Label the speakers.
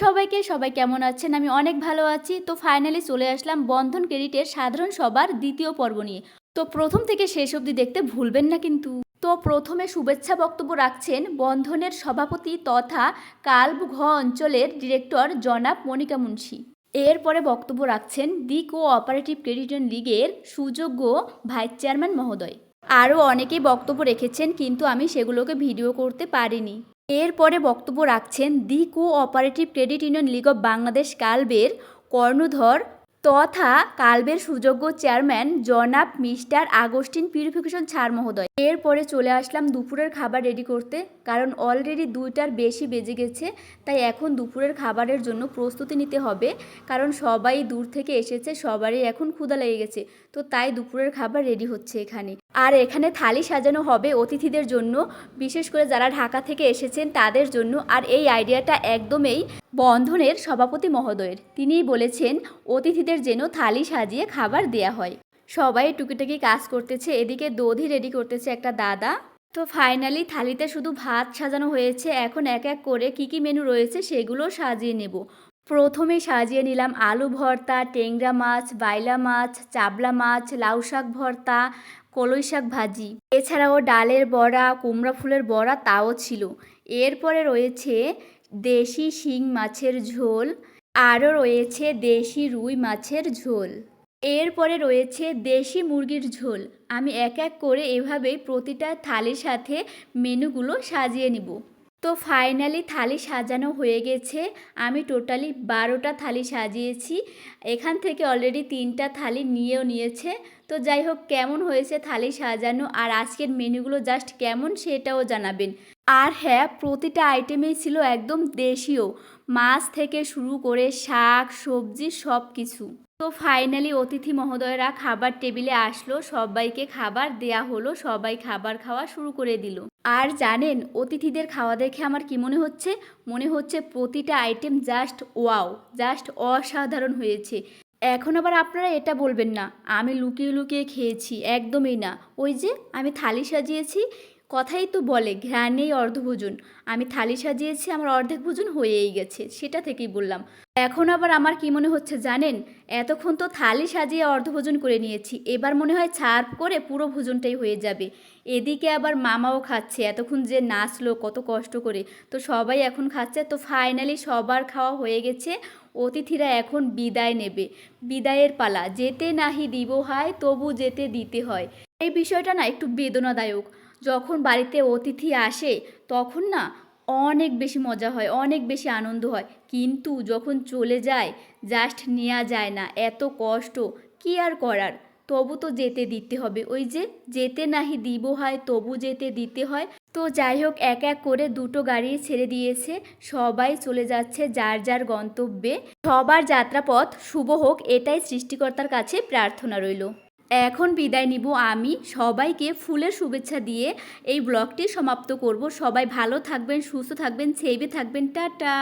Speaker 1: সবাইকে, সবাই কেমন আছেন? আমি অনেক ভালো আছি। তো ফাইনালি চলে আসলাম বন্ধন ক্রেডিটের সাধারণ সবার দ্বিতীয় পর্ব নিয়ে। তো প্রথম থেকে শেষ অবধি দেখতে ভুলবেন না কিন্তু। তো প্রথমে শুভেচ্ছা বক্তব্য রাখছেন বন্ধনের সভাপতি তথা কালবঘ অঞ্চলের ডিরেক্টর জনাব মনিকা মুন্সি। এরপরে বক্তব্য রাখছেন দি কো অপারেটিভ ক্রেডিট লীগের সুযোগ্য ভাইস চেয়ারম্যান মহোদয়। আরও অনেকেই বক্তব্য রেখেছেন কিন্তু আমি সেগুলোকে ভিডিও করতে পারিনি। এরপরে বক্তব্য রাখছেন the cooperative credit union league of Bangladesh কালবের কর্ণধর তথা কালবের সুযোগ্য চেয়ারম্যান জনাব মিস্টার আগস্টিন পিউরিফিকেশন ছাড় মহোদয়। এরপরে চলে আসলাম দুপুরের খাবার রেডি করতে, কারণ অলরেডি দুইটার বেশি বেজে গেছে, তাই এখন দুপুরের খাবারের জন্য প্রস্তুতি নিতে হবে, কারণ সবাই দূর থেকে এসেছে, সবারই এখন ক্ষুধা লেগে গেছে, তো তাই দুপুরের খাবার রেডি হচ্ছে এখানে। আর এখানে থালি সাজানো হবে অতিথিদের জন্য, বিশেষ করে যারা ঢাকা থেকে এসেছেন তাদের জন্য, আর এই আইডিয়াটা একদমই বন্ধনের সভাপতি মহোদয়ের। তিনিই বলেছেন, অতিথিদের যেন থালি সাজিয়ে খাবার দেয়া হয়। সবাই টুকিটাকি কাজ করতেছে, এদিকে দধি রেডি করতেছে একটা দাদা। তো ফাইনালি থালিতে শুধু ভাত সাজানো হয়েছে, এখন এক এক করে কি কি মেনু রয়েছে সেগুলো সাজিয়ে নেব। প্রথমে সাজিয়ে নিলাম আলু ভর্তা টেংরা মাছ, বাইলা মাছ, চাবলা মাছ, লাউ শাক ভর্তা, কলই শাক ভাজি। এছাড়াও ডালের বড়া, কুমড়া ফুলের বড়া তাও ছিল। এরপরে রয়েছে দেশি শিং মাছের ঝোল, আরও রয়েছে দেশি রুই মাছের ঝোল। এরপরে রয়েছে দেশি মুরগির ঝোল। আমি এক এক করে এভাবেই প্রতিটা থালির সাথে মেনুগুলো সাজিয়ে নিব। তো ফাইনালি থালি সাজানো হয়ে গেছে। আমি টোটালি বারোটা থালি সাজিয়েছি। এখান থেকে অলরেডি তিনটা থালি নিয়েও নিয়েছে। তো যাই হোক, কেমন হয়েছে থালি সাজানো আর আজকের মেনুগুলো জাস্ট কেমন সেটাও জানাবেন। আর হ্যাঁ প্রতিটা আইটেমেই ছিল একদম দেশীয়। মাছ থেকে শুরু করে শাক, সবজি সব কিছু তো ফাইনালি অতিথি মহোদয়রা খাবার টেবিলে আসলো, সবাইকে খাবার দেয়া হলো, সবাই খাবার খাওয়া শুরু করে দিল। আর জানেন, অতিথিদের খাওয়া দেখে আমার কি মনে হচ্ছে? মনে হচ্ছে প্রতিটা আইটেম জাস্ট ওয়াও জাস্ট অসাধারণ হয়েছে। এখন আবার আপনারা এটা বলবেন না, আমি লুকিয়ে লুকিয়ে খেয়েছি, একদমই না। ওই যে, আমি থালি সাজিয়েছি কথাই তো বলে ঘ্রাণেই অর্ধভোজন। আমি থালি সাজিয়েছি, আমার অর্ধেক ভোজন হয়েই গেছে, সেটা থেকেই বললাম। এখন আবার আমার কি মনে হচ্ছে জানেন? এতক্ষণ তো থালি সাজিয়ে অর্ধভোজন করে নিয়েছি, এবার মনে হয় ছাড় করে পুরো ভোজনটাই হয়ে যাবে। এদিকে আবার মামাও খাচ্ছে, এতক্ষণ যে নাচলো, কত কষ্ট করে। তো সবাই এখন খাচ্ছে, তো ফাইনালি সবার খাওয়া হয়ে গেছে, অতিথিরা এখন বিদায় নেবে। বিদায়ের পালা, যেতে নাহি দিব হয়, তবু যেতে দিতে হয়। এই বিষয়টা না একটু বেদনাদায়ক। যখন বাড়িতে অতিথি আসে, তখন না অনেক বেশি মজা হয়, অনেক বেশি আনন্দ হয়। কিন্তু যখন চলে যায় জাস্ট নেওয়া যায় না, এত কষ্ট, কি আর করার? তবু তো যেতে দিতে হবে। ওই যে যেতে নাহি দিব হয়, তবু যেতে দিতে হয়। তো যাই হোক, এক এক করে দুটো গাড়ি ছেড়ে দিয়েছে, সবাই চলে যাচ্ছে যার যার গন্তব্যে। সবার যাত্রাপথ শুভ হোক, এটাই সৃষ্টিকর্তার কাছে প্রার্থনা রইল। এখন বিদায় নিব আমি। সবাইকে ফুলের শুভেচ্ছা দিয়ে এই ব্লগটি সমাপ্ত করব। সবাই ভালো থাকবেন, সুস্থ থাকবেন, সেভে থাকবেন। টাটা।